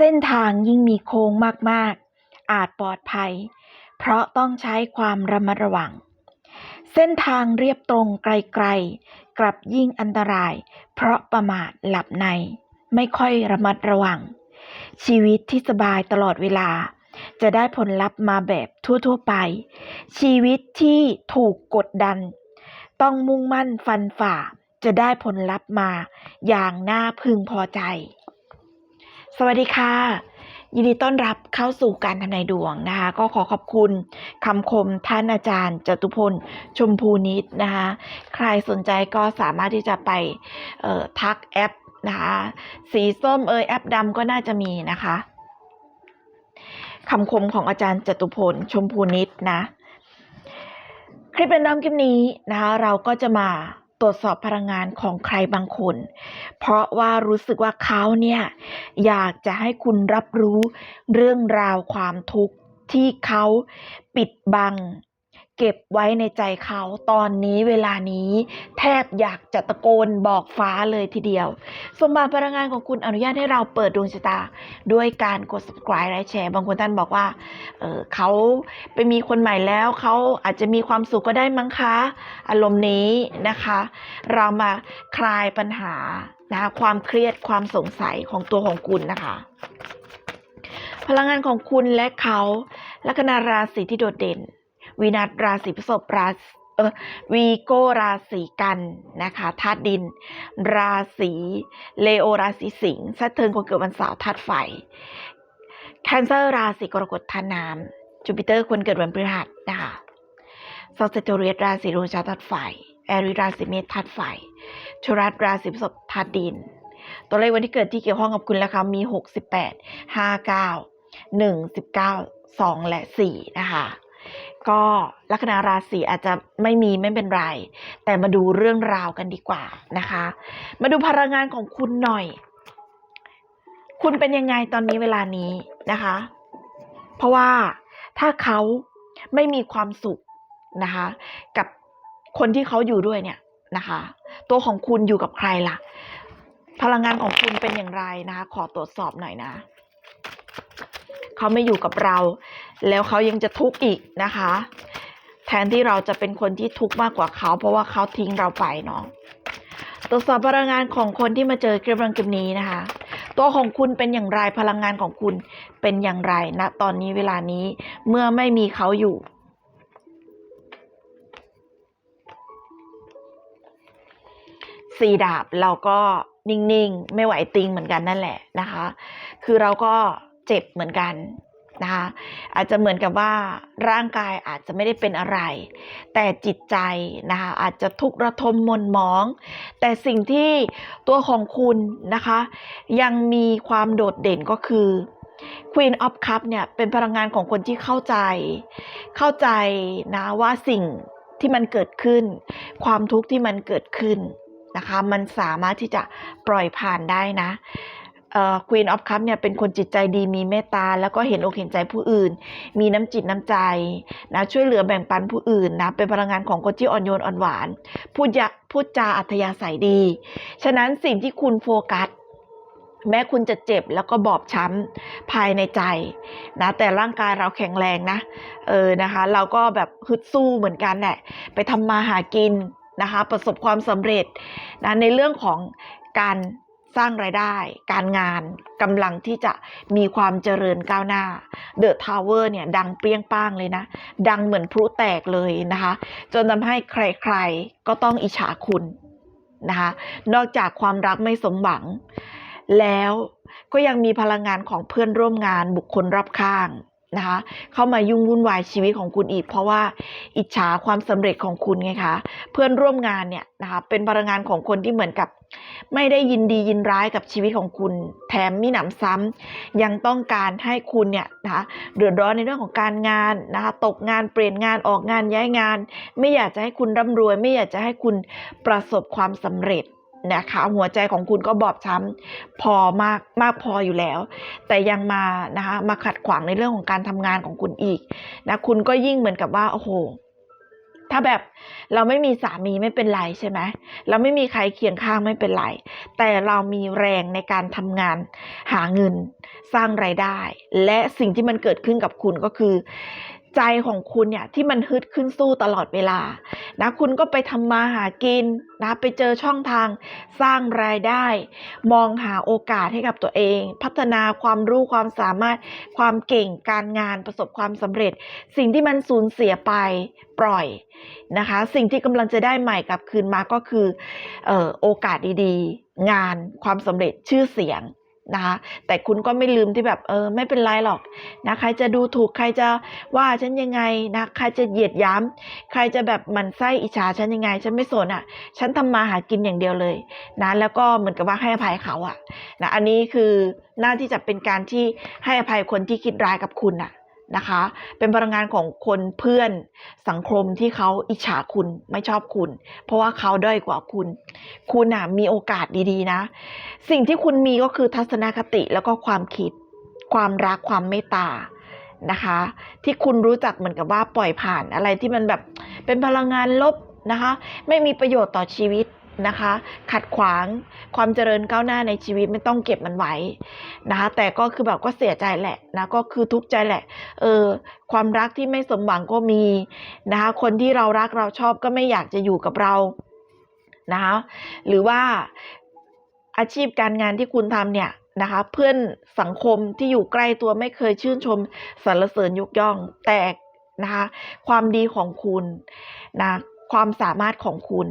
เส้นทางยิ่งมีโค้งมากๆ อาจปลอดภัย เพราะต้องใช้ความระมัดระวัง เส้นทางเรียบตรงไกลๆ กลับยิ่งอันตราย เพราะประมาทหลับใน ไม่ค่อยระมัดระวัง ชีวิตที่สบายตลอดเวลา จะได้ผลลัพธ์มาแบบทั่วๆไป ชีวิตที่ถูกกดดัน ต้องมุ่งมั่นฟันฝ่าจะได้ผลลัพธ์มาอย่างน่าพึงพอใจ สวัสดีค่ะ ยินดีต้อนรับเข้าสู่การทำนายดวงนะคะ ก็ขอขอบคุณคำคมท่านอาจารย์จตุพลชมพูนิดนะคะ ใครสนใจก็สามารถที่จะไปทักแอปนะคะสีส้มเอยแอปดำก็น่าจะมีนะคะคำคมของอาจารย์จตุพลชมพูนิดนะ คลิปเรนดอมคลิปนี้นะคะ เราก็จะมา ตรวจสอบพลังงานของใครบางคน เพราะว่ารู้สึกว่าเขาเนี่ยอยากจะให้คุณรับรู้เรื่องราวความทุกข์ที่เขาปิดบัง เก็บไว้ในใจเขาตอนนี้เวลานี้ แทบอยากจะตะโกนบอกฟ้าเลยทีเดียว สมบัติพลังงานของคุณอนุญาตให้เราเปิดดวงชะตา ด้วยการกด subscribe และแชร์ บางคนท่านบอกว่าเออเขาไปมีคนใหม่แล้วเขาอาจจะมีความสุขก็ได้มั้งคะ อารมณ์นี้นะคะ เรามาคลายปัญหานะคะความเครียดความสงสัยของตัวของคุณนะคะพลังงานของคุณและเขาลัคนาราศีที่โดดเด่น วีนัสราศีพฤษภราศีเออวีโกราศีกันนะคะธาตุดิน ราศีเลโอราศีสิงห์ซัตเทิร์นคนเกิดวันเสาร์ธาตุไฟแคนเซอร์ราศีกรกฎธาตุน้ำจูปิเตอร์คนเกิดวันพฤหัสนะคะซอสเตเรียสราศีโรชาธาตุไฟแอริราศีเมษธาตุไฟชุรัสราศีพฤษภธาตุดิน ตัวเลขวันที่เกิดที่เกี่ยวข้องกับคุณแล้วค่ะมี 68 59 1 19 2 และ 4 นะคะ ก็ลัคนาราศีอาจจะไม่มีไม่เป็นไร แต่มาดูเรื่องราวกันดีกว่านะคะ มาดูพลังงานของคุณหน่อย คุณเป็นยังไงตอนนี้เวลานี้นะคะ เพราะว่าถ้าเขาไม่มีความสุขนะคะ กับคนที่เขาอยู่ด้วยเนี่ยนะคะ ตัวของคุณอยู่กับใครล่ะ พลังงานของคุณเป็นอย่างไรนะคะ ขอตรวจสอบหน่อยนะเขาไม่อยู่กับเรา แล้วเขายังจะทุกข์อีกนะคะ แทนที่เราจะเป็นคนที่ทุกข์มากกว่าเขา เพราะว่าเขาทิ้งเราไปเนาะตรวจสอบพลังงานของคนที่มาเจอคลิปรังกิมนี้นะคะ ตัวของคุณเป็นอย่างไรพลังงานของคุณเป็นอย่างไรณตอนนี้เวลานี้เมื่อไม่มีเขาอยู่สี่ดาบเราก็นิ่งๆ ไม่ไหวติงเหมือนกันนั่นแหละนะคะ คือเราก็เจ็บเหมือนกัน นะคะอาจจะเหมือนกับว่าร่างกายอาจจะไม่ได้เป็นอะไร แต่จิตใจนะคะอาจจะทุกข์ระทมมนหมอง แต่สิ่งที่ตัวของคุณนะคะ ยังมีความโดดเด่นก็คือ Queen of Cup เนี่ยเป็นพลังงานของคนที่เข้าใจ เข้าใจนะว่าสิ่งที่มันเกิดขึ้น ความทุกข์ที่มันเกิดขึ้นนะคะ มันสามารถที่จะปล่อยผ่านได้นะ เอ่อ Queen of Cup เนี่ยเป็นคนจิตใจดีมีเมตตา แล้วก็เห็นอกเห็นใจผู้อื่น มีน้ำจิตน้ำใจนะช่วยเหลือแบ่งปันผู้อื่นนะเป็นพลังงานของคนที่อ่อนโยนอ่อนหวาน พูดยพูดจาอัธยาศัยดี ฉะนั้นสิ่งที่คุณโฟกัส แม้คุณจะเจ็บแล้วก็บอบช้ำภายในใจนะแต่ร่างกายเราแข็งแรงนะเออนะคะ เราก็แบบฮึดสู้เหมือนกันแหละไปทำมาหากินนะคะ ประสบความสำเร็จนะในเรื่องของการ สร้างรายได้ การงานกำลังที่จะมีความเจริญก้าวหน้าเดอะทาวเวอร์เนี่ยดังเปรี้ยงป้างเลยนะ ดังเหมือนพลุแตกเลยนะคะ จนทำให้ใครๆก็ต้องอิจฉาคุณนะคะ นอกจากความรักไม่สมหวัง แล้วก็ยังมีพลังงานของเพื่อนร่วมงานบุคคลรอบข้าง นะคะ เข้ามายุ่งวุ่นวายชีวิตของคุณอีก เพราะว่าอิจฉาความสำเร็จของคุณไงคะเพื่อนร่วมงานเนี่ยนะคะเป็นพลังงานของคนที่เหมือนกับ ไม่ได้ยินดียินร้ายกับชีวิตของคุณ แถมมีหนำซ้ำยังต้องการให้คุณเนี่ยนะคะเดือดร้อนในเรื่องของการงานนะคะตกงานเปลี่ยนงานออกงานย้ายงาน ไม่อยากจะให้คุณร่ำรวย ไม่อยากจะให้คุณประสบความสำเร็จ นะคะหัวใจของคุณก็บอบช้ำพอมากมากพออยู่แล้ว แต่ยังมานะคะมาขัดขวางในเรื่องของการทำงานของคุณอีกนะคุณก็ยิ่งเหมือนกับว่าโอ้โหถ้าแบบเราไม่มีสามีไม่เป็นไรใช่ไหมเราไม่มีใครเคียงข้างไม่เป็นไร แต่เรามีแรงในการทำงานหาเงินสร้างไรายได้ และสิ่งที่มันเกิดขึ้นกับคุณก็คือ ใจของคุณเนี่ยที่มันฮึดขึ้นสู้ตลอดเวลานะคุณก็ไปทำมาหากินนะไปเจอช่องทางสร้างรายได้ มองหาโอกาสให้กับตัวเอง พัฒนาความรู้ความสามารถความเก่งการงานประสบความสำเร็จ สิ่งที่มันสูญเสียไปปล่อยนะคะ สิ่งที่กำลังจะได้ใหม่กลับคืนมาก็คือออโอกาสดีๆ งานความสำเร็จชื่อเสียง นะคะแต่คุณก็ไม่ลืมที่แบบเออไม่เป็นไรหรอกนะใครจะดูถูกใครจะว่าฉันยังไงนะใครจะเหยียดย้ำใครจะแบบมันไส้อิจฉาฉันยังไง ฉันไม่สนอะ ฉันทำมาหากินอย่างเดียวเลยนะแล้วก็เหมือนกับว่าให้อภัยเขาอะนะอันนี้คือหน้าที่จะเป็นการที่ให้อภัยคนที่คิดร้ายกับคุณอะ นะคะ เป็นพลังงานของคนเพื่อนสังคมที่เขาอิจฉาคุณไม่ชอบคุณ เพราะว่าเขาด้อยกว่าคุณ คุณอะมีโอกาสดี ๆ นะ สิ่งที่คุณมีก็คือทัศนคติแล้วก็ความคิด ความรักความเมตตานะคะ ที่คุณรู้จักเหมือนกับว่าปล่อยผ่านอะไรที่มันแบบเป็นพลังงานลบนะคะ ไม่มีประโยชน์ต่อชีวิต นะคะ ขัดขวางความเจริญก้าวหน้าในชีวิตไม่ต้องเก็บมันไว้นะคะ แต่ก็คือแบบก็เสียใจแหละนะก็คือทุกข์ใจแหละ เออ ความรักที่ไม่สมหวังก็มีนะคะ คนที่เรารักเราชอบก็ไม่อยากจะอยู่กับเรานะคะหรือว่าอาชีพการงานที่คุณทำเนี่ยนะคะเพื่อนสังคมที่อยู่ใกล้ตัวไม่เคยชื่นชมสรรเสริญยกย่อง แต่นะคะความดีของคุณนะความสามารถของคุณ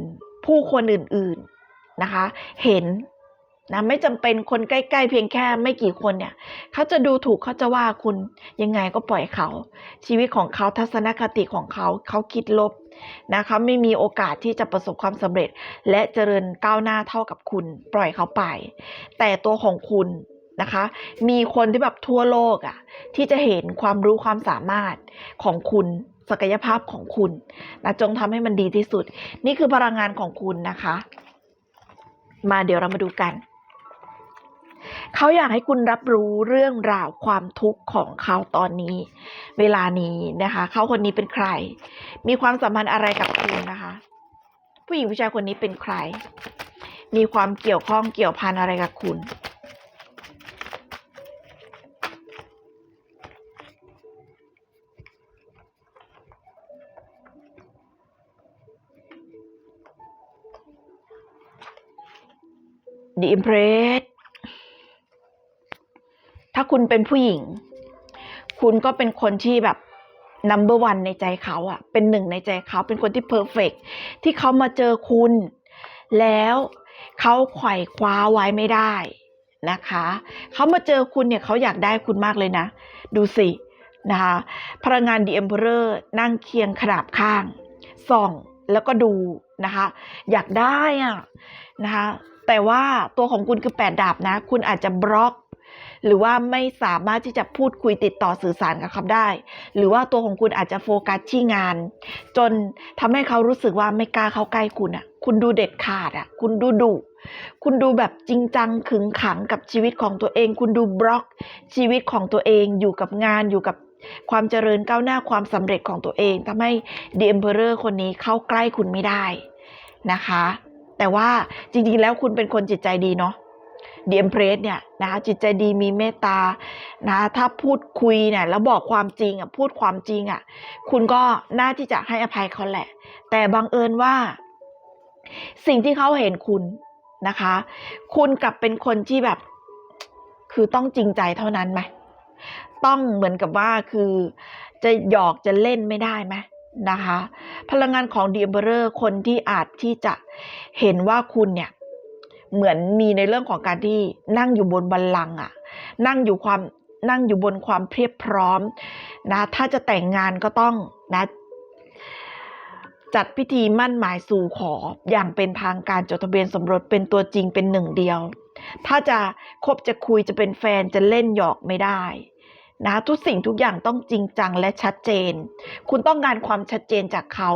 ผู้คนอื่นๆนะคะ เห็นนะไม่จำเป็นคนใกล้ๆเพียงแค่ไม่กี่คนเนี่ยเขาจะดูถูกเขาจะว่าคุณยังไงก็ปล่อยเขา ชีวิตของเขาทัศนคติของเขาเขาคิดลบนะคะไม่มีโอกาสที่จะประสบความสำเร็จ และเจริญก้าวหน้าเท่ากับคุณ ปล่อยเขาไป แต่ตัวของคุณนะคะ มีคนที่แบบทั่วโลกอะ่ะที่จะเห็นความรู้ความสามารถของคุณ ศักยภาพของคุณนะจงทำให้มันดีที่สุด นี่คือพลังงานของคุณนะคะ มาเดี๋ยวเรามาดูกัน เขาอยากให้คุณรับรู้เรื่องราวความทุกข์ของเขาตอนนี้ เวลานี้นะคะ เขาคนนี้เป็นใคร มีความสัมพันธ์อะไรกับคุณนะคะ ผู้หญิงผู้ชายคนนี้เป็นใคร มีความเกี่ยวข้องเกี่ยวพันอะไรกับคุณ The Empress ถ้าคุณเป็นผู้หญิง คุณก็เป็นคนที่แบบ number one ในใจเขาอะเป็นหนึ่งในใจเขาเป็นคนที่ perfect ที่เขามาเจอคุณ แล้วเขาไขว่คว้าไว้ไม่ได้นะคะ เขามาเจอคุณเนี่ยเขาอยากได้คุณมากเลยนะ ดูสินะคะพลังงาน The Emperor นั่งเคียงขนาบข้าง ส่องแล้วก็ดูนะคะ อยากได้อะนะคะ แต่ว่าตัวของคุณคือแปดดาบนะ คุณอาจจะบล็อก หรือว่าไม่สามารถที่จะพูดคุยติดต่อสื่อสารกับเขาได้ หรือว่าตัวของคุณอาจจะโฟกัสที่งาน จนทำให้เขารู้สึกว่าไม่กล้าเข้าใกล้คุณอะ คุณดูเด็ดขาดอะ คุณดูดุคุณดูแบบจริงจังขึงขังกับชีวิตของตัวเอง คุณดูบล็อกชีวิตของตัวเอง อยู่กับงานอยู่กับความเจริญก้าวหน้าความสำเร็จของตัวเองทำให้ The Emperor คนนี้เข้าใกล้คุณไม่ได้นะคะ แต่ว่าจริงๆแล้วคุณเป็นคนจิตใจดีเนาะ The Empress เนี่ยนะคะจิตใจดีมีเมตตานะถ้าพูดคุยเนี่ยแล้วบอกความจริงอะพูดความจริงอะคุณก็น่าที่จะให้อภัยเขาแหละ แต่บังเอิญว่า สิ่งที่เขาเห็นคุณนะคะ คุณกลับเป็นคนที่แบบ คือต้องจริงใจเท่านั้นไหมต้องเหมือนกับว่าคือจะหยอกจะเล่นไม่ได้ไหม นะคะ พลังงานของ The Emperor คนที่อาจที่จะเห็นว่าคุณเนี่ยเหมือนมีในเรื่องของการที่นั่งอยู่บนบัลลังก์อะ นั่งอยู่ความนั่งอยู่บนความเพียบพร้อมนะ ถ้าจะแต่งงานก็ต้องนะจัดพิธีมั่นหมายสู่ขออย่างเป็นทางการจดทะเบียนสมรสเป็นตัวจริงเป็นหนึ่งเดียว ถ้าจะคบจะคุยจะเป็นแฟนจะเล่นหยอกไม่ได้ นะทุกสิ่งทุกอย่างต้องจริงจังและชัดเจน คุณต้องการความชัดเจนจากเขา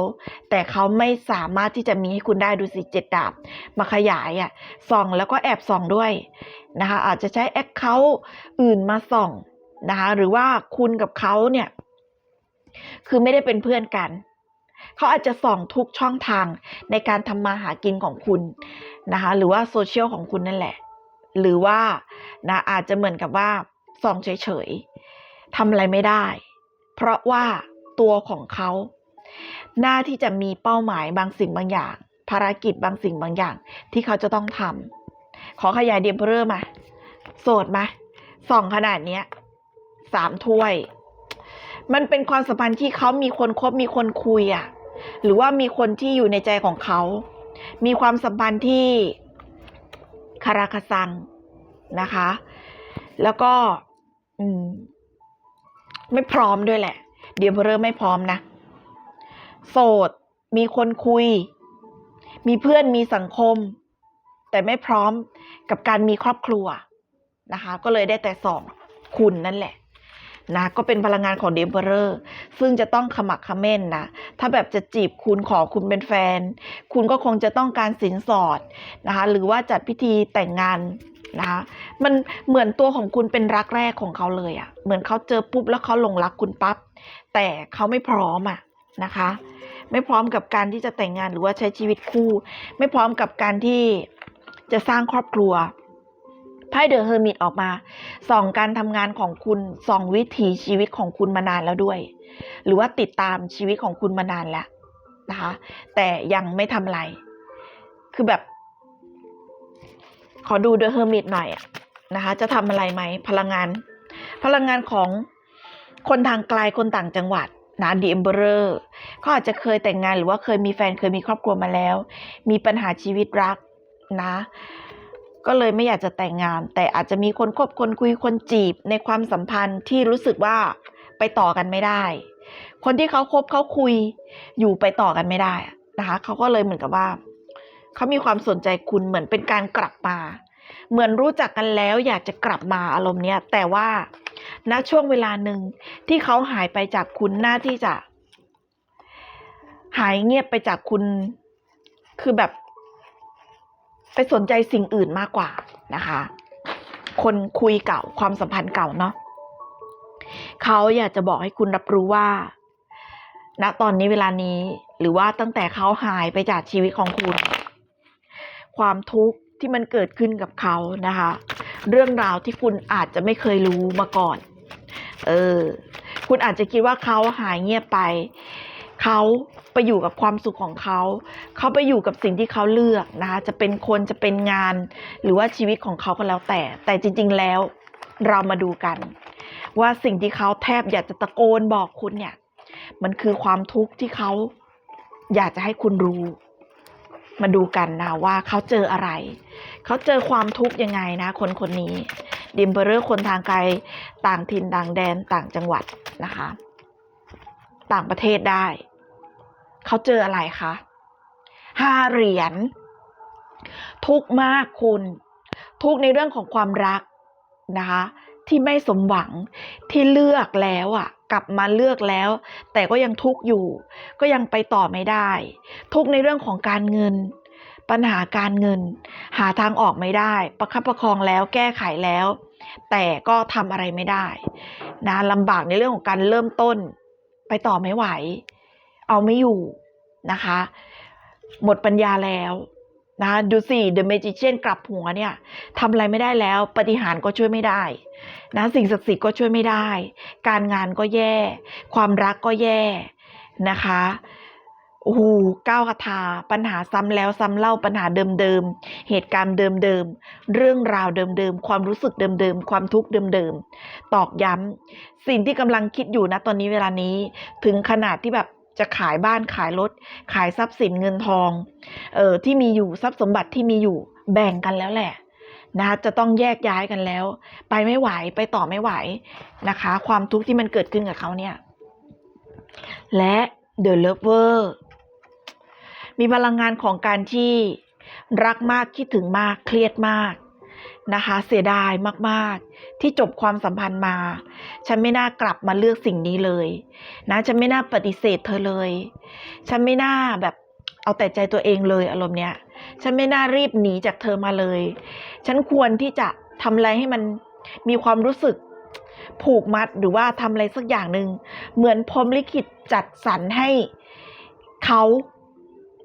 แต่เขาไม่สามารถที่จะมีให้คุณได้ดูสิเจ็ดดาบ มาขยายอะ่ะส่องแล้วก็แอบส่องด้วยนะคะอาจจะใช้แอคเคาท์อื่นมาส่องนะคะหรือว่าคุณกับเขาเนี่ย คือไม่ได้เป็นเพื่อนกัน เขาอาจจะส่องทุกช่องทางในการทำมาหากินของคุณนะคะหรือว่าโซเชียลของคุณนั่นแหละ หรือว่านะอาจจะเหมือนกับว่าส่องเฉยๆ ทำอะไรไม่ได้ เพราะว่าตัวของเขา หน้าที่จะมีเป้าหมายบางสิ่งบางอย่าง ภารกิจบางสิ่งบางอย่าง ที่เขาจะต้องทำขอขยายเดียมเพอร์มา โสดไหมส่องขนาดเนี้ยสามถ้วย มันเป็นความสัมพันธ์ที่เขามีคนคบมีคนคุยอะหรือว่ามีคนที่อยู่ในใจของเขา มีความสัมพันธ์ที่คาราคาซังนะคะ แล้วก็ อืม ไม่พร้อมด้วยแหละ เดียมเพอร์ไม่พร้อมนะ โสด มีคนคุย มีเพื่อนมีสังคม แต่ไม่พร้อมกับการมีครอบครัวนะคะ ก็เลยได้แต่สองคุณนั่นแหละนะก็เป็นพลังงานของเดมเบอร์ซึ่งจะต้องขมักขม้นนะถ้าแบบจะจีบคุณขอคุณเป็นแฟน คุณก็คงจะต้องการสินสอดนะคะหรือว่าจัดพิธีแต่งงาน นะคะมันเหมือนตัวของคุณเป็นรักแรกของเขาเลยอะ่ะ เหมือนเขาเจอปุ๊บแล้วเขาหลงรักคุณปั๊บแต่เขาไม่พร้อมอะ่ะนะคะ ไม่พร้อมกับการที่จะแต่งงานหรือว่าใช้ชีวิตคู่ ไม่พร้อมกับการที่จะสร้างครอบครัวไพ่เดอะเฮอร์มิตออกมาส่องการทำงานของคุณส่องวิถีชีวิตของคุณมานานแล้วด้วย หรือว่าติดตามชีวิตของคุณมานานแล้วนะคะ แต่ยังไม่ทำอะไร คือแบบ ขอดูเดอะเฮอร์มิตหน่อยอะนะคะ จะทำอะไรไหมพลังงาน พลังงานของคนทางไกลคนต่างจังหวัดนะดีเอมเบอร์เขาอาจจะเคยแต่งงานหรือว่าเคยมีแฟนเคยมีครอบครัวมาแล้ว มีปัญหาชีวิตรักนะ ก็เลยไม่อยากจะแต่งงาน แต่อาจจะมีคนคบคนคุยคนจีบในความสัมพันธ์ที่รู้สึกว่าไปต่อกันไม่ได้ คนที่เขาคบเขาคุยอยู่ไปต่อกันไม่ได้นะคะเขาก็เลยเหมือนกับว่า เขามีความสนใจคุณเหมือนเป็นการกลับมา เหมือนรู้จักกันแล้วอยากจะกลับมาอารมณ์เนี้ยแต่ว่าณช่วงเวลาหนึ่งที่เขาหายไปจากคุณหน้าที่จะ หายเงียบไปจากคุณ คือแบบ ไปสนใจสิ่งอื่นมากกว่านะคะ คนคุยเก่าความสัมพันธ์เก่าเนาะเขาอยากจะบอกให้คุณรับรู้ว่าณตอนนี้เวลานี้หรือว่าตั้งแต่เขาหายไปจากชีวิตของคุณ ความทุกข์ที่มันเกิดขึ้นกับเขานะคะ เรื่องราวที่คุณอาจจะไม่เคยรู้มาก่อน เออ คุณอาจจะคิดว่าเขาหายเงียบไป เขาไปอยู่กับความสุขของเขา เขาไปอยู่กับสิ่งที่เขาเลือกนะคะ จะเป็นคนจะเป็นงาน หรือว่าชีวิตของเขาก็แล้วแต่ แต่จริง ๆ แล้วเรามาดูกัน ว่าสิ่งที่เขาแทบอยากจะตะโกนบอกคุณเนี่ย มันคือความทุกข์ที่เขาอยากจะให้คุณรู้ มาดูกันนะว่าเขาเจออะไร เขาเจอความทุกข์ยังไงนะ คนคนนี้ดิมเบอร์คนทางไกลต่างถิ่นต่างแดนต่างจังหวัดนะคะ ต่างประเทศได้ เขาเจออะไรคะห้าเหรียญทุกมากคุณ ทุกในเรื่องของความรักนะคะ ที่ไม่สมหวังที่เลือกแล้วอะ กลับมาเลือกแล้ว แต่ก็ยังทุกข์อยู่ ก็ยังไปต่อไม่ได้ ทุกข์ในเรื่องของการเงิน ปัญหาการเงิน หาทางออกไม่ได้ ประคับประคองแล้วแก้ไขแล้ว แต่ก็ทำอะไรไม่ได้นะลำบากในเรื่องของการเริ่มต้น ไปต่อไม่ไหว เอาไม่อยู่นะคะ หมดปัญญาแล้ว นะดูสิ The Magician กลับหัวเนี่ยทำอะไรไม่ได้แล้ว ปฏิหารก็ช่วยไม่ได้นะสิ่งศักดิ์สิทธิ์ก็ช่วยไม่ได้ การงานก็แย่ ความรักก็แย่นะคะโอ้โหก้าวคาถาปัญหาซ้ำแล้วซ้ำเล่าปัญหาเดิมๆ เหตุการณ์เดิมๆ เรื่องราวเดิมๆ ความรู้สึกเดิมๆ ความทุกข์เดิมๆ ตอกย้ำสิ่งที่กำลังคิดอยู่นะตอนนี้เวลานี้ ถึงขนาดที่แบบ จะขายบ้านขายรถ ขายทรัพย์สินเงินทองเออที่มีอยู่ทรัพย์สมบัติที่มีอยู่แบ่งกันแล้วแหละนะคะจะต้องแยกย้ายกันแล้ว ไปไม่ไหวไปต่อไม่ไหวนะคะ ความทุกข์ที่มันเกิดขึ้นกับเขาเนี่ย และ The Lover มีพลังงานของการที่รักมากคิดถึงมากเครียดมาก นะคะเสียดายมากๆ ที่จบความสัมพันธ์มา ฉันไม่น่ากลับมาเลือกสิ่งนี้เลยนะฉันไม่น่าปฏิเสธเธอเลย ฉันไม่น่าแบบเอาแต่ใจตัวเองเลยอารมณ์เนี้ย ฉันไม่น่ารีบหนีจากเธอมาเลย ฉันควรที่จะทำอะไรให้มันมีความรู้สึกผูกมัดหรือว่าทำอะไรสักอย่างหนึ่งเหมือนพรมลิขิตจัดสรรให้เขา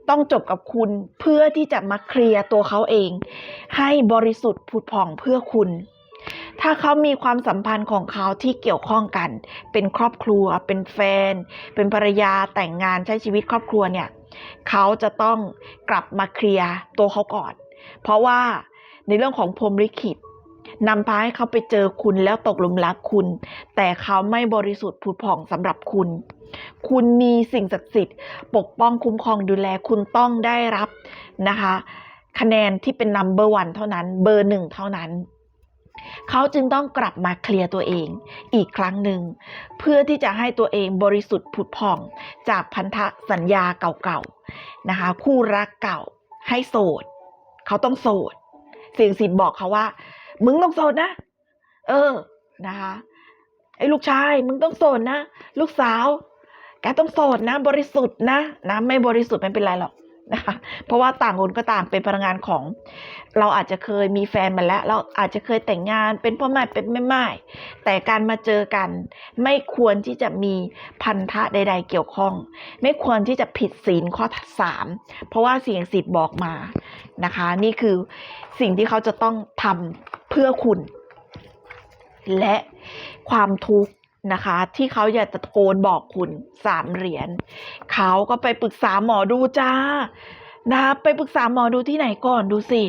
ต้องจบกับคุณเพื่อที่จะมาเคลียร์ตัวเขาเอง ให้บริสุทธิ์ผุดผ่องเพื่อคุณ ถ้าเขามีความสัมพันธ์ของเขาที่เกี่ยวข้องกัน เป็นครอบครัว เป็นแฟน เป็นภรรยาแต่งงานใช้ชีวิตครอบครัวเนี่ยเขาจะต้องกลับมาเคลียร์ตัวเขาก่อน เพราะว่าในเรื่องของพรมลิขิตนำพาให้เขาไปเจอคุณแล้วตกหลุมรักคุณ แต่เขาไม่บริสุทธิ์ผุดผ่องสำหรับคุณ คุณมีสิ่งศักดิ์สิทธิ์ ปกป้องคุ้มครองดูแลคุณต้องได้รับนะคะ คะแนนที่เป็นนัมเบอร์วันเท่านั้นเบอร์หนึ่งเท่านั้นเขาจึงต้องกลับมาเคลียร์ตัวเองอีกครั้งหนึ่ง เพื่อที่จะให้ตัวเองบริสุทธิ์ผุดผ่องจากพันธสัญญาเก่าๆนะคะ คู่รักเก่าให้โสด เขาต้องโสดเสียงสิทธิ์บอกเขาว่า มึงต้องโสดนะ เออนะคะไอ้ลูกชายมึงต้องโสดนะ ลูกสาว แกต้องโสดนะ บริสุทธิ์นะนะไม่บริสุทธิ์ไม่เป็นไรหรอกนะคะเพราะว่าต่างคนก็ต่างเป็นพลังงานของ เราอาจจะเคยมีแฟนมาแล้ว เราอาจจะเคยแต่งงานเป็นพ่อแม่เป็นแม่ไม้แต่การมาเจอกันไม่ควรที่จะมีพันธะใด ๆ เกี่ยวข้อง ไม่ควรที่จะผิดศีลข้อสามเพราะว่าเสียงสิทธิ์บอกมานะคะ นี่คือสิ่งที่เขาจะต้องทำเพื่อคุณ และความทุกข์ นะคะ ที่เขาอยากจะโกนบอกคุณสามเหรียญเขาก็ไปปรึกษาหมอดูจ้านะไปปรึกษาหมอดูที่ไหนก่อนดูสิ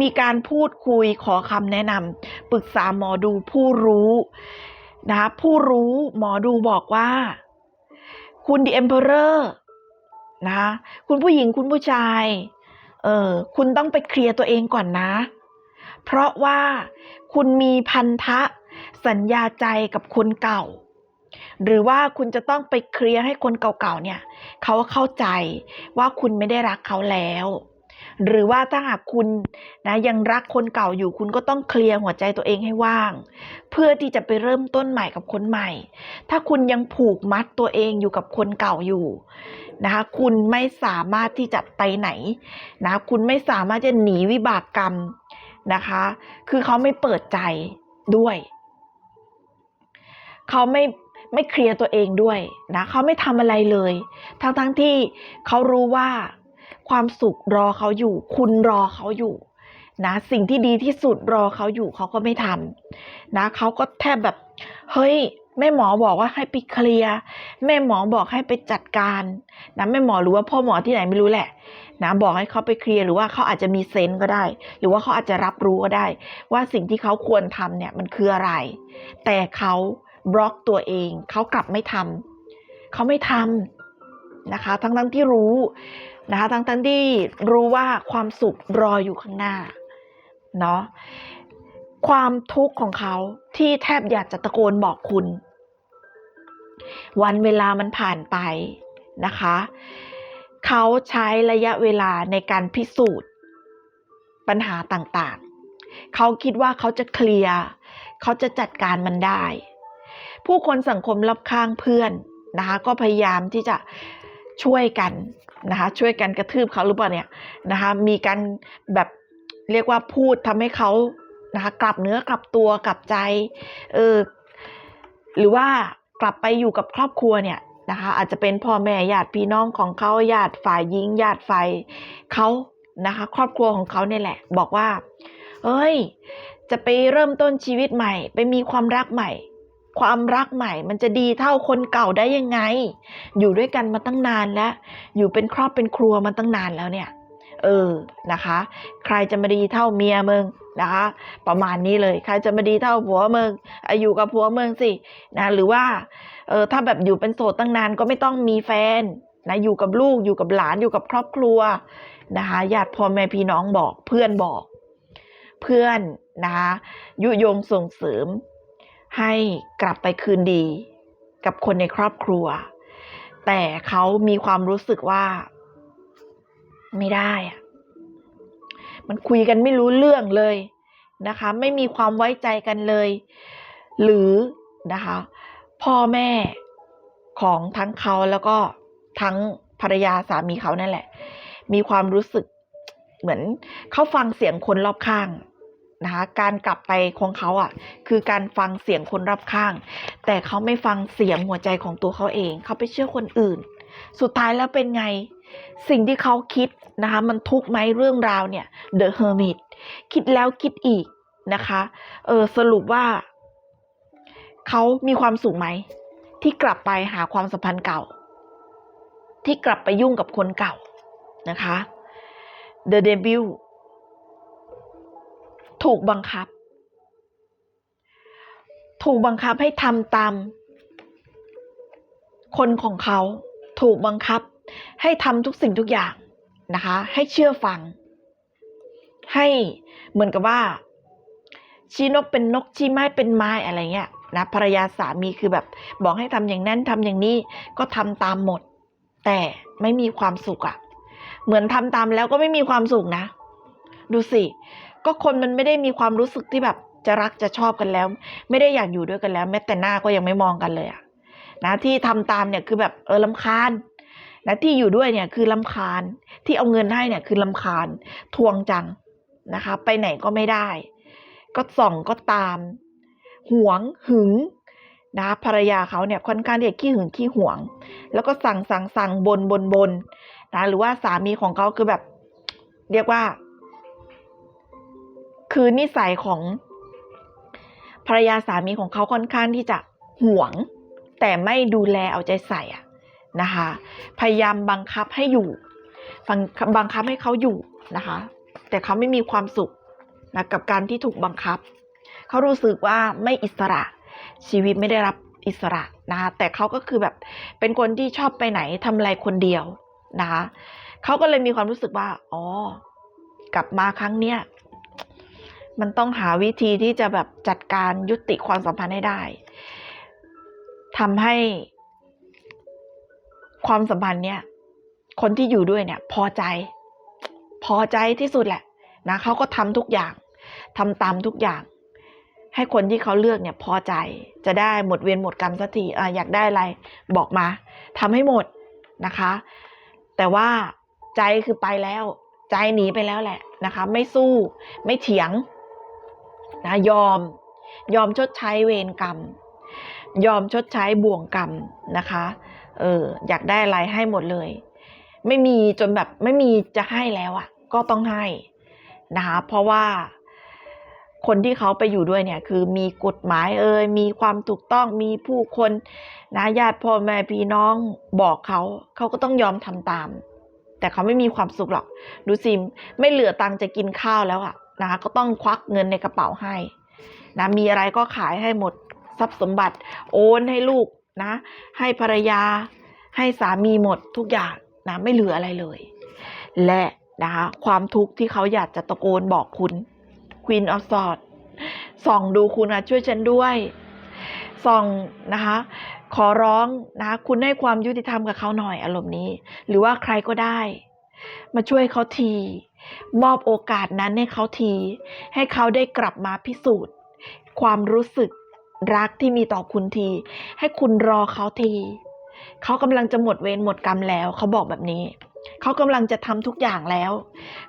มีการพูดคุยขอคำแนะนำปรึกษาหมอดูผู้รู้นะผู้รู้หมอดูบอกว่า คุณดีเอ็มเพอเรอร์นะคุณผู้หญิงคุณผู้ชายเออคุณต้องไปเคลียร์ตัวเองก่อนนะ เพราะว่าคุณมีพันธะ สัญญาใจกับคนเก่า หรือว่าคุณจะต้องไปเคลียร์ให้คนเก่าๆเนี่ยเขาเข้าใจว่าคุณไม่ได้รักเขาแล้ว หรือว่าถ้าหากคุณนะยังรักคนเก่าอยู่คุณก็ต้องเคลียร์หัวใจตัวเองให้ว่าง เพื่อที่จะไปเริ่มต้นใหม่กับคนใหม่ ถ้าคุณยังผูกมัดตัวเองอยู่กับคนเก่าอยู่นะคะคุณไม่สามารถที่จะไปไหนนะคุณไม่สามารถจะหนีวิบากกรรมนะคะ คือเขาไม่เปิดใจด้วย เขาไม่ไม่เคลียร์ตัวเองด้วยนะเขาไม่ทำอะไรเลย ทั้งทั้งที่เขารู้ว่าความสุขรอเขาอยู่ คุณรอเขาอยู่นะสิ่งที่ดีที่สุดรอเขาอยู่เขาก็ไม่ทำนะเขาก็แทบแบบ เฮ้ยแม่หมอบอกว่าให้ไปเคลียร์แม่หมอบอกให้ไปจัดการนะแม่หมอหรือว่าพ่อหมอที่ไหนไม่รู้แหละนะบอกให้เขาไปเคลียร์หรือว่าเขาอาจจะมีเซนส์ก็ได้ หรือว่าเขาอาจจะรับรู้ก็ได้ ว่าสิ่งที่เขาควรทำเนี่ยมันคืออะไร แต่เขา บล็อกตัวเอง เขากลับไม่ทำเขาไม่ทำนะคะ ทั้งทั้งที่รู้นะคะ ทั้งทั้งที่รู้ว่าความสุขรออยู่ข้างหน้าเนาะความทุกข์ของเขาที่แทบอยากจะตะโกนบอกคุณ วันเวลามันผ่านไปนะคะ เขาใช้ระยะเวลาในการพิสูจน์ ปัญหาต่างๆ เขาคิดว่าเขาจะเคลียร์ เขาจะจัดการมันได้ ผู้คนสังคมรอบข้างเพื่อนนะคะก็พยายามที่จะช่วยกันนะคะช่วยกันกระทืบเขาหรือเปล่าเนี่ยนะคะมีการแบบเรียกว่าพูดทำให้เขานะคะกลับเนื้อกลับตัวกลับใจเออหรือว่ากลับไปอยู่กับครอบครัวเนี่ยนะคะอาจจะเป็นพ่อแม่ญาติพี่น้องของเขาญาติฝ่ายหญิงญาติฝ่ายเขานะคะครอบครัวของเขาเนี่ยแหละ บอกว่าเอ้ย จะไปเริ่มต้นชีวิตใหม่ ไปมีความรักใหม่ ความรักใหม่มันจะดีเท่าคนเก่าได้ยังไง อยู่ด้วยกันมาตั้งนานแล้ว อยู่เป็นครอบเป็นครัวมาตั้งนานแล้วเนี่ย เออ นะคะ ใครจะมาดีเท่าเมียมึงนะคะ ประมาณนี้เลย ใครจะมาดีเท่าผัวมึงอยู่กับผัวมึงสิ นะ หรือว่า เออ ถ้าแบบอยู่เป็นโสดตั้งนานก็ไม่ต้องมีแฟน นะ อยู่กับลูก อยู่กับหลาน อยู่กับครอบครัว นะคะ ญาติพ่อแม่พี่น้องบอก เพื่อนบอก เพื่อนนะคะ ยุยงส่งเสริม ให้กลับไปคืนดี กับคนในครอบครัว แต่เขามีความรู้สึกว่า ไม่ได้อะมันคุยกันไม่รู้เรื่องเลยนะคะ ไม่มีความไว้ใจกันเลย หรือนะคะ พ่อแม่ของทั้งเขาแล้วก็ทั้งภรรยาสามีเขานั่นแหละ มีความรู้สึกเหมือนเขาฟังเสียงคนรอบข้าง นะคะการกลับไปของเขาอะ คือการฟังเสียงคนรอบข้าง แต่เขาไม่ฟังเสียงหัวใจของตัวเขาเอง เขาไปเชื่อคนอื่น สุดท้ายแล้วเป็นไงสิ่งที่เขาคิดนะคะมันทุกข์ไหมเรื่องราวเนี่ย The Hermit คิดแล้วคิดอีกนะคะเออสรุปว่า เขามีความสุขไหม ที่กลับไปหาความสัมพันธ์เก่า ที่กลับไปยุ่งกับคนเก่านะคะ The Devil ถูกบังคับ ถูกบังคับให้ทำตาม คนของเขาถูกบังคับ ให้ทำทุกสิ่งทุกอย่างนะคะ ให้เชื่อฟัง ให้เหมือนกับว่า ชี้นกเป็นนกชี้ไม้เป็นไม้อะไรเงี้ยนะภรรยาสามีคือแบบบอกให้ทำอย่างนั้นทำอย่างนี้ก็ทำตามหมด แต่ไม่มีความสุขอะเหมือนทำตามแล้วก็ไม่มีความสุขนะ ดูสิ ก็คนมันไม่ได้มีความรู้สึกที่แบบจะรักจะชอบกันแล้ว ไม่ได้อยากอยู่ด้วยกันแล้ว แม้แต่หน้าก็ยังไม่มองกันเลยอะนะที่ทำตามเนี่ยคือแบบเออลำคาญนะที่อยู่ด้วยเนี่ยคือลำคาญที่เอาเงินให้เนี่ยคือลำคาญทวงจังนะคะ ไปไหนก็ไม่ได้ ก็ส่องก็ตาม หวงหึงนะภรรยาเขาเนี่ยค่อนข้างที่จะขี้หึงขี้หวง แล้วก็สั่งสั่งสั่งบนบนบนนะหรือว่าสามีของเขาคือแบบ เรียกว่า คือนิสัยของภรรยาสามีของเขาค่อนข้างที่จะห่วง แต่ไม่ดูแลเอาใจใส่อะนะคะ พยายามบังคับให้อยู่บังบังคับให้เขาอยู่นะคะ แต่เขาไม่มีความสุขนะกับการที่ถูกบังคับ เขารู้สึกว่าไม่อิสระชีวิตไม่ได้รับอิสระนะคะแต่เขาก็คือแบบเป็นคนที่ชอบไปไหนทำอะไรคนเดียวนะคะเขาก็เลยมีความรู้สึกว่า อ๋อ กลับมาครั้งเนี้ย มันต้องหาวิธีที่จะแบบจัดการยุติความสัมพันธ์ให้ได้ทำให้ความสัมพันธ์เนี่ย คนที่อยู่ด้วยเนี่ย พอใจ พอใจที่สุดแหละนะเขาก็ทำทุกอย่างทำตามทุกอย่าง ให้คนที่เขาเลือกเนี่ย พอใจ จะได้หมดเวรหมดกรรมสักทีออยากได้อะไรบอกมาทำให้หมดนะคะ แต่ว่าใจคือไปแล้ว ใจหนีไปแล้วแหละนะคะ ไม่สู้ไม่เถียง นะยอมยอมชดใช้เวรกรรม ยอมชดใช้บ่วงกรรมนะคะเอออยากได้อะไรให้หมดเลย ไม่มีจนแบบไม่มีจะให้แล้วอะ่ะ ก็ต้องให้นะคะเพราะว่าคนที่เขาไปอยู่ด้วยเนี่ยคือมีกฎหมายเอ่ยมีความถูกต้องมีผู้คนนะญาติพ่อแม่พี่น้องบอกเขาเขาก็ต้องยอมทำตาม แต่เขาไม่มีความสุขหรอก ดูสิไม่เหลือตังค์จะกินข้าวแล้วอะ นะคะก็ต้องควักเงินในกระเป๋าให้นะมีอะไรก็ขายให้หมดทรัพย์สมบัติ โอนให้ลูกนะ ให้ภรรยาให้สามีหมดทุกอย่างนะไม่เหลืออะไรเลย และนะคะความทุกข์ที่เขาอยากจะตะโกนบอกคุณ Queen of s w o r d ส่องดูคุณนะช่วยฉันด้วยส่องนะคะขอร้องนะคะคุณให้ความยุติธรรมกับเขาหน่อยอารมณ์นี้ หรือว่าใครก็ได้ มาช่วยเขาที มอบโอกาสนั้นให้เขาที ให้เขาได้กลับมาพิสูจน์ ความรู้สึกรักที่มีต่อคุณที ให้คุณรอเขาที เขากำลังจะหมดเวรหมดกรรมแล้ว เขาบอกแบบนี้ เขากำลังจะทำทุกอย่างแล้ว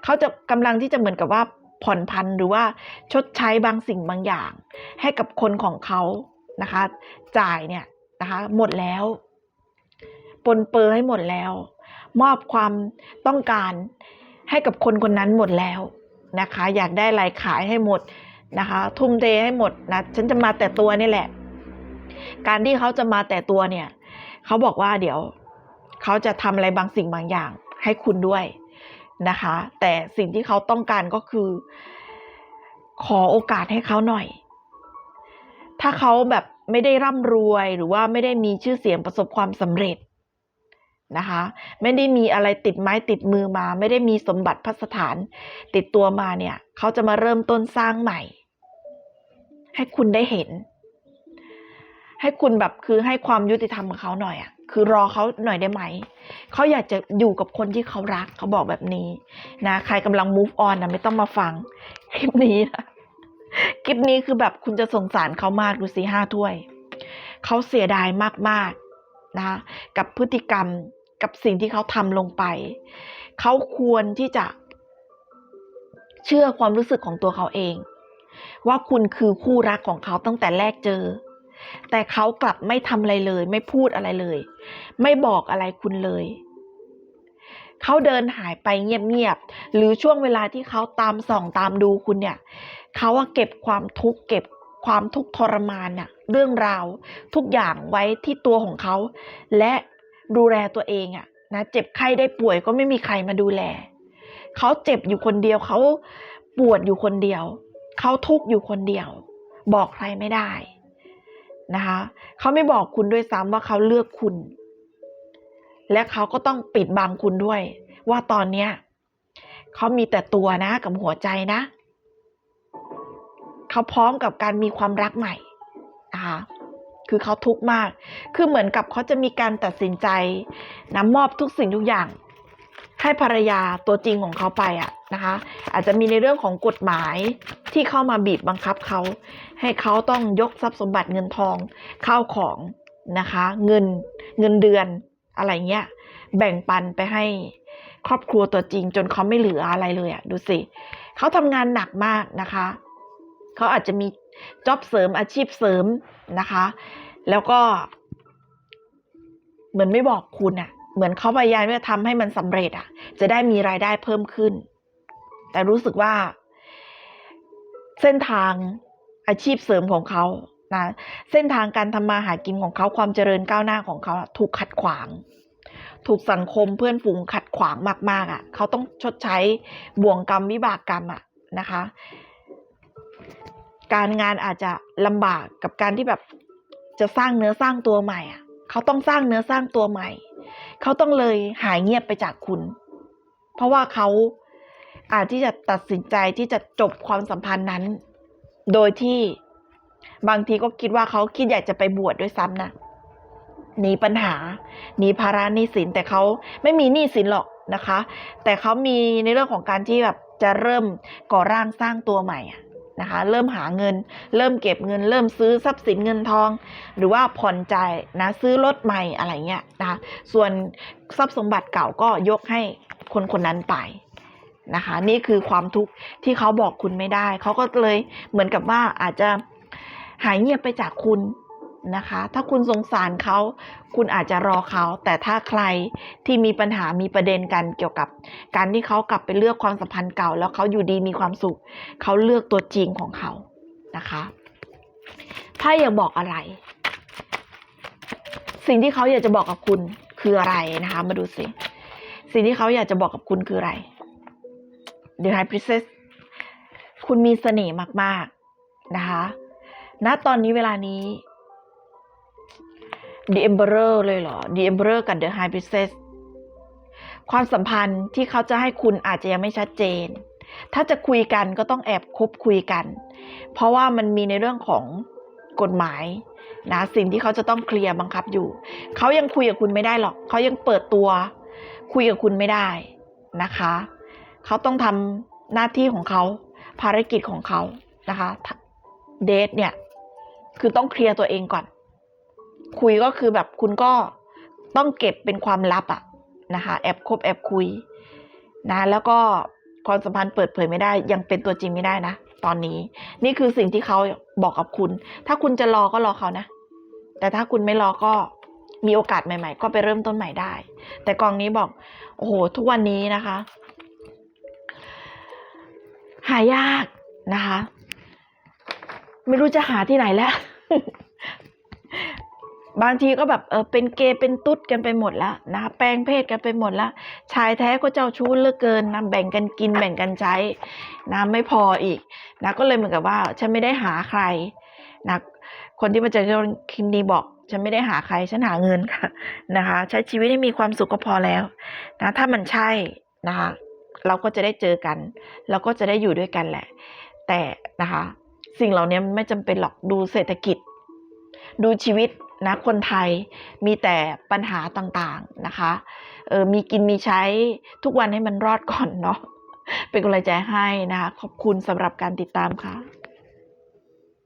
เขาจะกำลังที่จะเหมือนกับว่าผ่อนพันหรือว่าชดใช้บางสิ่งบางอย่าง ให้กับคนของเขานะคะ จ่ายเนี่ยนะคะ หมดแล้ว ปนเปื้อให้หมดแล้ว มอบความต้องการให้กับคนคนนั้นหมดแล้วนะคะ อยากได้อะไรขายให้หมดนะคะ ทุ่มเทให้หมดนะฉันจะมาแต่ตัวนี่แหละ การที่เขาจะมาแต่ตัวเนี่ยเขาบอกว่าเดี๋ยวเขาจะทำอะไรบางสิ่งบางอย่างให้คุณด้วยนะคะ แต่สิ่งที่เขาต้องการก็คือ ขอโอกาสให้เขาหน่อย ถ้าเขาแบบไม่ได้ร่ำรวยหรือว่าไม่ได้มีชื่อเสียงประสบความสำเร็จ นะคะ ไม่ได้มีอะไรติดไม้ติดมือมา ไม่ได้มีสมบัติพัสถาน ติดตัวมาเนี่ย เขาจะมาเริ่มต้นสร้างใหม่ ให้คุณได้เห็น ให้คุณแบบคือให้ความยุติธรรมกับเขาหน่อยอะคือรอเขาหน่อยได้ไหม เขาอยากจะอยู่กับคนที่เขารัก เขาบอกแบบนี้นะ ใครกำลัง move on นะไม่ต้องมาฟัง คลิปนี้นะคลิปนี้คือแบบคุณจะสงสารเขามากดูสิห้าถ้วย เขาเสียดายมากๆนะกับพฤติกรรม กับสิ่งที่เขาทำลงไป เขาควรที่จะเชื่อความรู้สึกของตัวเขาเอง ว่าคุณคือคู่รักของเขาตั้งแต่แรกเจอ แต่เขากลับไม่ทำอะไรเลย ไม่พูดอะไรเลย ไม่บอกอะไรคุณเลย เขาเดินหายไปเงียบๆหรือช่วงเวลาที่เขาตามส่องตามดูคุณเนี่ยเขาเก็บความทุกข์เก็บความทุกข์ทรมานน่ะเรื่องราวทุกอย่างไว้ที่ตัวของเขา และ ดูแลตัวเองอะนะเจ็บไข้ได้ป่วยก็ไม่มีใครมาดูแล เขาเจ็บอยู่คนเดียวเขาปวดอยู่คนเดียว เขาทุกข์อยู่คนเดียว บอกใครไม่ได้นะคะเขาไม่บอกคุณด้วยซ้ำว่าเขาเลือกคุณ และเขาก็ต้องปิดบังคุณด้วย ว่าตอนเนี้ยเขามีแต่ตัวนะกับหัวใจนะ เขาพร้อมกับการมีความรักใหม่นะคะ คือเขาทุกข์มาก คือเหมือนกับเขาจะมีการตัดสินใจนะมอบทุกสิ่งทุกอย่าง ให้ภรรยาตัวจริงของเขาไปอะนะคะ อาจจะมีในเรื่องของกฎหมายที่เข้ามาบีบบังคับเขา ให้เขาต้องยกทรัพย์สมบัติเงินทองข้าวของนะคะ เงินเงินเดือนอะไรเงี้ย แบ่งปันไปให้ครอบครัวตัวจริง จนเขาไม่เหลืออะไรเลยอะดูสิเขาทำงานหนักมากนะคะ เขาอาจจะมี จ็อบเสริมอาชีพเสริมนะคะ แล้วก็ เหมือนไม่บอกคุณอะเหมือนเขาพยายามจะทำให้มันสำเร็จอะจะได้มีรายได้เพิ่มขึ้น แต่รู้สึกว่า เส้นทางอาชีพเสริมของเขานะเส้นทางการทำมาหากินของเขาความเจริญก้าวหน้าของเขาถูกขัดขวาง ถูกสังคมเพื่อนฝูงขัดขวางมาก ๆอะ่ะ เขาต้องชดใช้บ่วงกรรมวิบากกรรมอะ่ะนะคะ การงานอาจจะลำบากกับการที่แบบจะสร้างเนื้อสร้างตัวใหม่อะเขาต้องสร้างเนื้อสร้างตัวใหม่ เขาต้องเลยหายเงียบไปจากคุณ เพราะว่าเขาอาจที่จะตัดสินใจที่จะจบความสัมพันธ์นั้น โดยที่บางทีก็คิดว่าเขาคิดอยากจะไปบวชดด้วยซ้ำนะหนีปัญหาหนีภาระหนี้สินแต่เขาไม่มีหนี้สินหรอกนะคะ แต่เขามีในเรื่องของการที่แบบจะเริ่มก่อร่างสร้างตัวใหม่อะ นะคะเริ่มหาเงิน เริ่มเก็บเงิน เริ่มซื้อทรัพย์สินเงินทอง หรือว่าผ่อนจ่ายนะซื้อรถใหม่อะไรเงี้ยนะคะส่วนทรัพย์สมบัติเก่าก็ยกให้คนคนนั้นไปนะคะนี่คือความทุกข์ที่เขาบอกคุณไม่ได้ เขาก็เลยเหมือนกับว่าอาจจะหายเงียบไปจากคุณ นะคะ ถ้าคุณสงสารเขาคุณอาจจะรอเขา แต่ถ้าใครที่มีปัญหามีประเด็นกันเกี่ยวกับ การที่เขากลับไปเลือกความสัมพันธ์เก่า แล้วเขาอยู่ดีมีความสุข เขาเลือกตัวจริงของเขานะคะไพ่อยากบอกอะไร สิ่งที่เขาอยากจะบอกกับคุณคืออะไรนะคะ มาดูสิสิ่งที่เขาอยากจะบอกกับคุณคืออะไร The High Priestess คุณมีเสน่ห์มาก ๆ นะคะ ณ ตอนนี้เวลานี้ The Emperor เลยเหรอ The Emperor กับ The High Priestess ความสัมพันธ์ที่เขาจะให้คุณอาจจะยังไม่ชัดเจน ถ้าจะคุยกันก็ต้องแอบคบคุยกัน เพราะว่ามันมีในเรื่องของกฎหมายนะสิ่งที่เขาจะต้องเคลียร์บังคับอยู่ เขายังคุยกับคุณไม่ได้หรอก เขายังเปิดตัว คุยกับคุณไม่ได้นะคะ เขาต้องทำหน้าที่ของเขา ภารกิจของเขานะคะ เดทเนี่ย คือต้องเคลียร์ตัวเองก่อน คุยก็คือแบบคุณก็ต้องเก็บเป็นความลับอะนะคะแอบคบแอบคุยนะแล้วก็ความสัมพันธ์เปิดเผยไม่ได้ ยังเป็นตัวจริงไม่ได้นะตอนนี้ นี่คือสิ่งที่เขาบอกกับคุณ ถ้าคุณจะรอก็รอเขานะ แต่ถ้าคุณไม่รอก็มีโอกาสใหม่ ๆ ก็ไปเริ่มต้นใหม่ได้ แต่กองนี้บอกโอ้โหทุกวันนี้นะคะ หายากนะคะ ไม่รู้จะหาที่ไหนแล้ว บางทีก็แบบเออเป็นเกย์เป็นตุ๊ดกันไปหมดแล้วนะคะแปลงเพศกันไปหมดแล้วชายแท้ก็เจ้าชู้เหลือเกินนะแบ่งกันกินแบ่งกันใช้นะไม่พออีกนะก็เลยเหมือนกับว่าฉันไม่ได้หาใครนะคนที่มาเจอคิมดีบอกฉันไม่ได้หาใครฉันหาเงินค่ะนะคะ ใช้ชีวิตให้มีความสุขก็พอแล้วนะถ้ามันใช่นะคะเราก็จะได้เจอกัน เราก็จะได้อยู่ด้วยกันแหละ แต่นะคะ สิ่งเหล่านี้ไม่จำเป็นหรอกดูเศรษฐกิจ ดูชีวิต นะคนไทยมีแต่ปัญหาต่างๆนะคะเออมีกินมีใช้ทุกวันให้มันรอดก่อนเนาะเป็นกำลังใจให้นะคะ ขอบคุณสำหรับการติดตามค่ะ